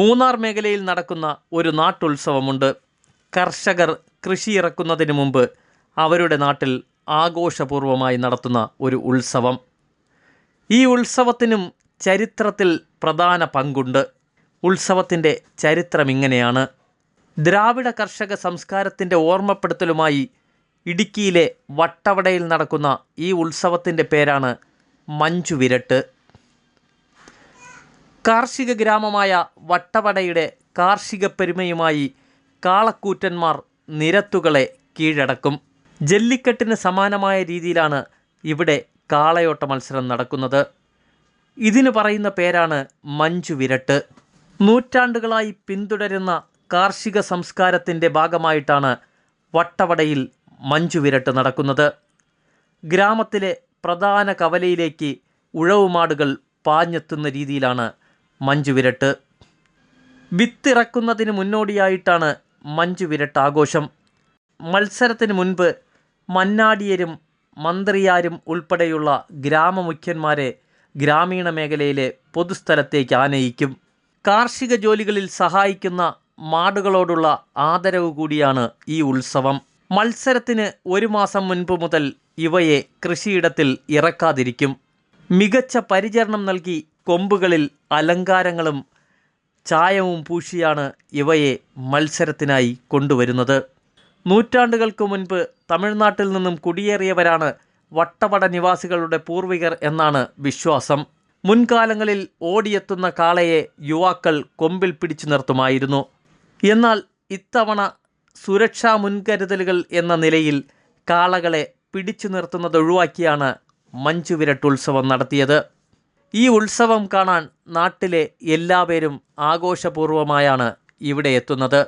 മൂന്നാർ മേഖലയിൽ നടക്കുന്ന ഒരു നാട്ടുത്സവമുണ്ട്. കർഷകർ കൃഷി ഇറക്കുന്നതിന് മുമ്പ് അവരുടെ നാട്ടിൽ ആഘോഷപൂർവമായി നടത്തുന്ന ഒരു ഉത്സവം. ഈ ഉത്സവത്തിനും ചരിത്രത്തിൽ പ്രധാന പങ്കുണ്ട്. ഉത്സവത്തിന്റെ ചരിത്രം ഇങ്ങനെയാണ്. ദ്രാവിഡ കർഷക സംസ്കാരത്തിന്റെ ഓർമ്മപ്പെടുത്തലുമായി ഇടുക്കിയിലെ വട്ടവടയിൽ നടക്കുന്ന ഈ ഉത്സവത്തിന്റെ പേരാണ് മഞ്ചുവിരട്ട് കാർഷിക ഗ്രാമമായ വട്ടവടയുടെ കാർഷിക പെരുമയുമായി കാളക്കൂറ്റന്മാർ നിരത്തുകളെ കീഴടക്കും. ജല്ലിക്കെട്ടിന് സമാനമായ രീതിയിലാണ് ഇവിടെ കാളയോട്ട മത്സരം നടക്കുന്നത്. ഇതിന് പറയുന്ന പേരാണ് മഞ്ചുവിരട്ട് നൂറ്റാണ്ടുകളായി പിന്തുടരുന്ന കാർഷിക സംസ്കാരത്തിന്റെ ഭാഗമായിട്ടാണ് വട്ടവടയിൽ മഞ്ചുവിരട്ട് നടക്കുന്നത്. ഗ്രാമത്തിലെ പ്രധാന കവലയിലേക്ക് ഉഴവുമാടുകൾ പാഞ്ഞെത്തുന്ന രീതിയിലാണ് മഞ്ചുവിരട്ട് വിത്തിറക്കുന്നതിന് മുന്നോടിയായിട്ടാണ് മഞ്ചുവിരട്ട് ആഘോഷം. മത്സരത്തിന് മുൻപ് മന്നാടിയരും മന്ത്രിയാരും ഉൾപ്പെടെയുള്ള ഗ്രാമമുഖ്യന്മാരെ ഗ്രാമീണ മേഖലയിലെ പൊതുസ്ഥലത്തേക്ക് ആനയിക്കും. കാർഷിക ജോലികളിൽ സഹായിക്കുന്ന മാടുകളോടുള്ള ആദരവ് കൂടിയാണ് ഈ ഉത്സവം. മത്സരത്തിന് ഒരു മാസം മുൻപ് മുതൽ ഇവയെ കൃഷിയിടത്തിൽ ഇറക്കാതിരിക്കും. മികച്ച പരിചരണം നൽകി കൊമ്പുകളിൽ അലങ്കാരങ്ങളും ചായവും പൂശിയാണ് ഇവയെ മത്സരത്തിനായി കൊണ്ടുവരുന്നത്. നൂറ്റാണ്ടുകൾക്ക് മുൻപ് തമിഴ്നാട്ടിൽ നിന്നും കുടിയേറിയവരാണ് വട്ടവട നിവാസികളുടെ പൂർവികർ എന്നാണ് വിശ്വാസം. മുൻകാലങ്ങളിൽ ഓടിയെത്തുന്ന കാളയെ യുവാക്കൾ കൊമ്പിൽ പിടിച്ചു നിർത്തുമായിരുന്നു. എന്നാൽ ഇത്തവണ സുരക്ഷാ മുൻകരുതലുകൾ എന്ന നിലയിൽ കാളകളെ പിടിച്ചു നിർത്തുന്നത് ഒഴിവാക്കിയാണ് മഞ്ചുവിരട്ടുത്സവം നടത്തിയത്. ഈ ഉത്സവം കാണാൻ നാട്ടിലെ എല്ലാവരും ആഘോഷപൂർവമായാണ് ഇവിടെ എത്തുന്നത്.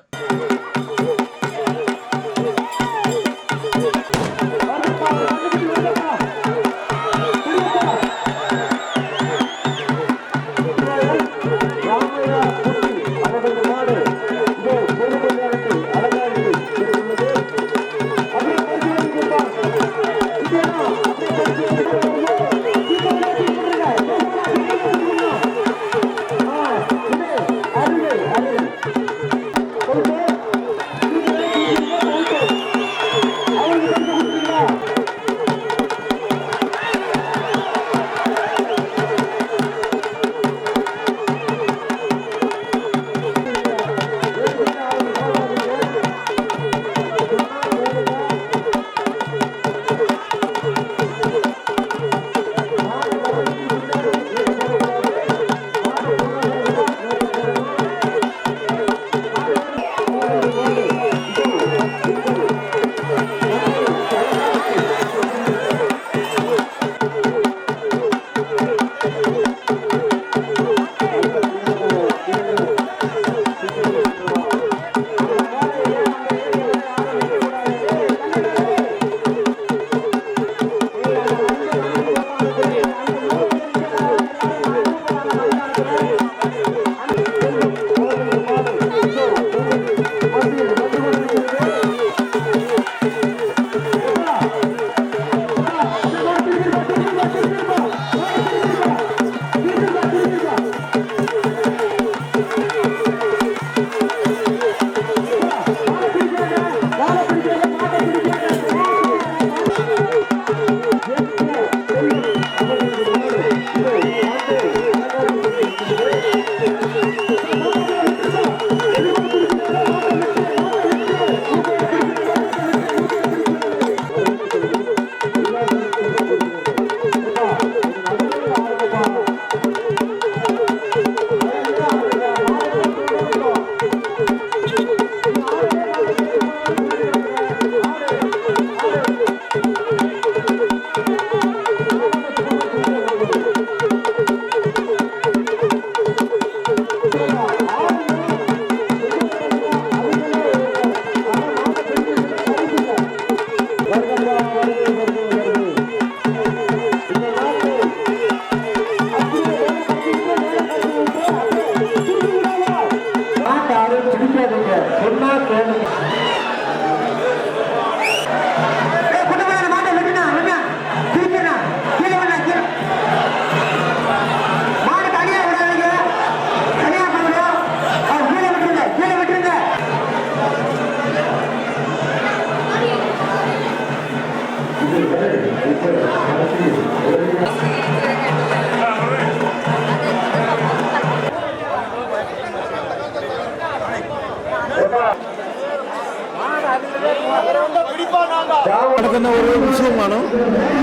ഉത്സവമാണ്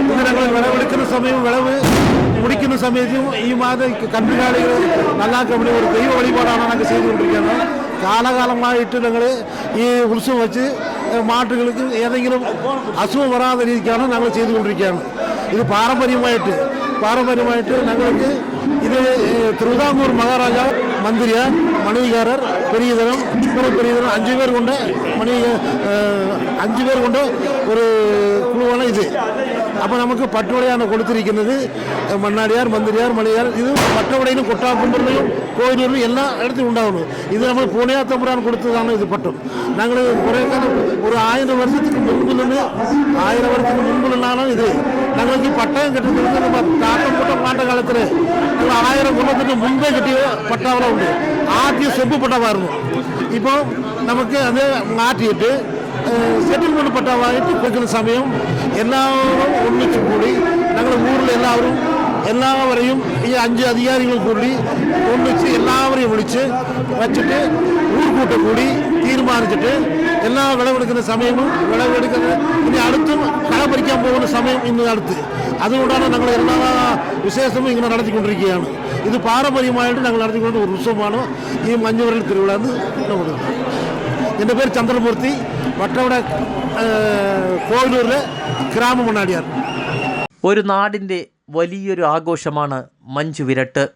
ഇത് ഞങ്ങൾ വിളവെടുക്കുന്ന സമയവും വിളവ് മുടിക്കുന്ന സമയത്തും ഈ മാതം കന്നുകാലികൾ നല്ലാക്കാൻ വേണ്ടി ഒരു ദൈവ വഴിപാടാണ് ഞങ്ങൾ ചെയ്തുകൊണ്ടിരിക്കുന്നത് കാലകാലമായിട്ട് ഞങ്ങൾ ഈ ഉത്സവം വെച്ച് മാട്ടുകൾക്ക് ഏതെങ്കിലും അസുഖം വരാതെ രീതിക്കാണ് ഞങ്ങൾ ചെയ്തുകൊണ്ടിരിക്കുകയാണ് ഇത് പാരമ്പര്യമായിട്ട് പാരമ്പര്യമായിട്ട് ഞങ്ങൾക്ക് ഇത് ഏഹ്, തിരുവിതാംകൂർ മഹാരാജ മന്ത്രിയാർ മണികാരർ പെരിയതരം ചുപ്പുറം പെരിയതരം അഞ്ചു പേർ കൊണ്ട് മണി அஞ்சு பேர் கொண்ட ஒரு குழுவான இது. அப்போ நமக்கு பட்டுவடையான கொடுத்திருக்கிறது. மண்ணாடியார் மந்திரியார் மலையார் இது பட்டவடையிலும் கொட்டாக்கும்பரையும் கோயிலூரும் எல்லா இடத்தையும் உண்டாகணும். இது நம்ம பூனையா தம்புரான் கொடுத்ததான இது பட்டம். நாங்கள் குறைந்த ஒரு ஆயிரம் வருஷத்துக்கு முன்புலன்னு ஆயிரம் வருஷத்துக்கு முன்புலனாலும் இது. நாங்களுக்கு பட்டயம் கட்டுறதுக்கு நம்ம தாக்கம் போட்ட பாண்ட காலத்தில். நாங்கள் ஆயிரம் குணத்துக்கு முன்பே கட்டி பட்டாவெல்லாம் உண்டு. ஆட்டிய செப்பு பட்டமாக இருக்கும் இப்போ நமக்கு அது மாற்றிட்டு മാറ്റിയിട്ട് സെറ്റിൽമെൻറ്റ് പട്ടാവായിട്ട് വെക്കുന്ന സമയം എല്ലാവരും ഒന്നിച്ചു കൂടി ഞങ്ങൾ ഊരിൽ എല്ലാവരും എല്ലാവരെയും ഈ അഞ്ച് അധികാരികൾ കൂടി ഒന്നിച്ച് എല്ലാവരെയും വിളിച്ച് വച്ചിട്ട് ഊർക്കൂട്ടം കൂടി തീരുമാനിച്ചിട്ട് എല്ലാ വിളവെടുക്കുന്ന സമയവും വിളവെടുക്കുന്ന ഇനി അടുത്തും കള പറിക്കാൻ പോകുന്ന സമയം ഇന്ന് അടുത്ത് അതുകൊണ്ടാണ് ഞങ്ങൾ എല്ലാ വിശേഷവും ഇങ്ങനെ നടത്തിക്കൊണ്ടിരിക്കുകയാണ് ഇത് പാരമ്പര്യമായിട്ട് ഞങ്ങൾ നടത്തിക്കൊണ്ട് ഒരു ഉത്സവമാണ് ഈ മഞ്ഞുവരൽ തിരുവിഴ എന്ന് നമ്മൾ എന്റെ പേര് ചന്ദ്രമൂർത്തി. വട്ടവട കോവിലൂരിലെ ഗ്രാമമുണ്ണാടിയാർ. ഒരു നാടിന്റെ വലിയൊരു ആഘോഷമാണ് മഞ്ജുവിരട്ട്